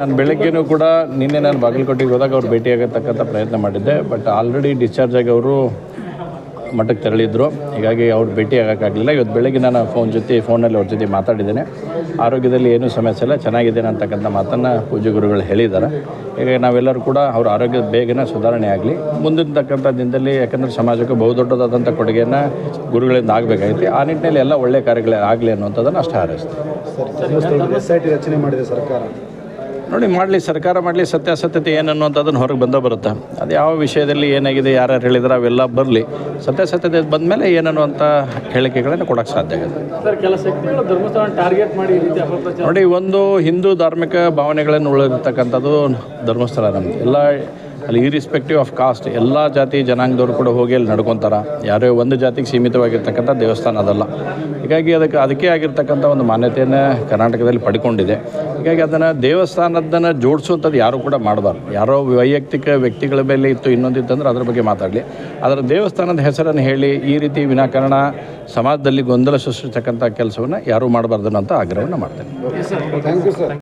ನಾನು ಬೆಳಗ್ಗೆನೂ ಕೂಡ ನಿನ್ನೆ ನಾನು ಬಾಗಲಕೋಟೆಗೆ ಹೋದಾಗ ಅವ್ರು ಭೇಟಿಯಾಗತಕ್ಕಂಥ ಪ್ರಯತ್ನ ಮಾಡಿದ್ದೆ ಬಟ್ ಆಲ್ರೆಡಿ ಡಿಸ್ಚಾರ್ಜ್ ಆಗಿ ಅವರು ಮಠಕ್ಕೆ ತೆರಳಿದ್ರು. ಹೀಗಾಗಿ ಅವ್ರು ಭೇಟಿ ಆಗೋಕ್ಕಾಗಲಿಲ್ಲ ಇವತ್ತು ಬೆಳಗ್ಗೆ ನಾನು ಫೋನ್ ಜೊತೆ ಫೋನಲ್ಲಿ ಅವ್ರ ಜೊತೆ ಮಾತಾಡಿದ್ದೇನೆ. ಆರೋಗ್ಯದಲ್ಲಿ ಏನೂ ಸಮಸ್ಯೆ ಇಲ್ಲ, ಚೆನ್ನಾಗಿದ್ದೇನೆ ಅಂತಕ್ಕಂಥ ಮಾತನ್ನು ಪೂಜೆ ಗುರುಗಳು ಹೇಳಿದ್ದಾರೆ. ಹೀಗಾಗಿ ನಾವೆಲ್ಲರೂ ಕೂಡ ಅವ್ರ ಆರೋಗ್ಯದ ಬೇಗನೆ ಸುಧಾರಣೆ ಆಗಲಿ. ಮುಂದಿರ್ತಕ್ಕಂಥ ದಿನದಲ್ಲಿ ಯಾಕಂದರೆ ಸಮಾಜಕ್ಕೆ ಬಹುದೊಡ್ಡದಾದಂಥ ಕೊಡುಗೆಯನ್ನು ಗುರುಗಳಿಂದ ಆಗಬೇಕಾಗಿತ್ತು ಆ ನಿಟ್ಟಿನಲ್ಲಿ ಎಲ್ಲ ಒಳ್ಳೆಯ ಕಾರ್ಯಗಳೇ ಆಗಲಿ ಅನ್ನುವಂಥದ್ದನ್ನು ಅಷ್ಟೇ ಹಾರೈಸ್ತೀನಿ. ಸರ್ ಧರ್ಮಸ್ಥಳದಲ್ಲಿ ಎಸ್ ಐ ಟಿ ರಚನೆ ಮಾಡಿದೆ ಸರ್ಕಾರ. ನೋಡಿ ಮಾಡಲಿ ಸರ್ಕಾರ ಮಾಡಲಿ ಸತ್ಯಾಸತ್ಯತೆ ಏನು ಅನ್ನುವಂಥದ್ದನ್ನು ಹೊರಗೆ ಬಂದ ಬರುತ್ತೆ. ಅದು ಯಾವ ವಿಷಯದಲ್ಲಿ ಏನಾಗಿದೆ ಯಾರ್ಯಾರು ಹೇಳಿದ್ರೆ ಅವೆಲ್ಲ ಬರಲಿ. ಸತ್ಯಾಸತ್ಯತೆ ಬಂದಮೇಲೆ ಏನನ್ನುವಂಥ ಹೇಳಿಕೆಗಳನ್ನು ಕೊಡೋಕ್ಕೆ ಸಾಧ್ಯ ಆಗುತ್ತೆ. ನೋಡಿ ಒಂದು ಹಿಂದೂ ಧಾರ್ಮಿಕ ಭಾವನೆಗಳನ್ನು ಉಳಿದಿರ್ತಕ್ಕಂಥದ್ದು ಧರ್ಮಸ್ಥಳ ನಮ್ಮದು ಎಲ್ಲ ಅಲ್ಲಿ ಇರಿಸ್ಪೆಕ್ಟಿವ್ ಆಫ್ ಕಾಸ್ಟ್ ಎಲ್ಲ ಜಾತಿ ಜನಾಂಗದವರು ಕೂಡ ಹೋಗಿ ಅಲ್ಲಿ ನಡ್ಕೊತಾರೆ. ಯಾರೇ ಒಂದು ಜಾತಿಗೆ ಸೀಮಿತವಾಗಿರ್ತಕ್ಕಂಥ ದೇವಸ್ಥಾನ ಅದಲ್ಲ. ಹೀಗಾಗಿ ಅದಕ್ಕೆ ಅದಕ್ಕೆ ಆಗಿರ್ತಕ್ಕಂಥ ಒಂದು ಮಾನ್ಯತೆಯನ್ನು ಕರ್ನಾಟಕದಲ್ಲಿ ಪಡ್ಕೊಂಡಿದೆ. ಹೀಗಾಗಿ ಅದನ್ನು ದೇವಸ್ಥಾನದನ್ನು ಜೋಡಿಸುವಂಥದ್ದು ಯಾರೂ ಕೂಡ ಮಾಡಬಾರ್ದು. ಯಾರೋ ವೈಯಕ್ತಿಕ ವ್ಯಕ್ತಿಗಳ ಮೇಲೆ ಇತ್ತು ಇನ್ನೊಂದಿತ್ತು ಅದರ ಬಗ್ಗೆ ಮಾತಾಡಲಿ. ಅದರ ದೇವಸ್ಥಾನದ ಹೆಸರನ್ನು ಹೇಳಿ, ಈ ರೀತಿ ವಿನಾಕಾರಣ ಸಮಾಜದಲ್ಲಿ ಗೊಂದಲ ಸೃಷ್ಟಿಸ್ತಕ್ಕಂಥ ಕೆಲಸವನ್ನು ಯಾರೂ ಮಾಡಬಾರ್ದು ಅಂತ ಆಗ್ರಹವನ್ನು ಮಾಡ್ತೇನೆ.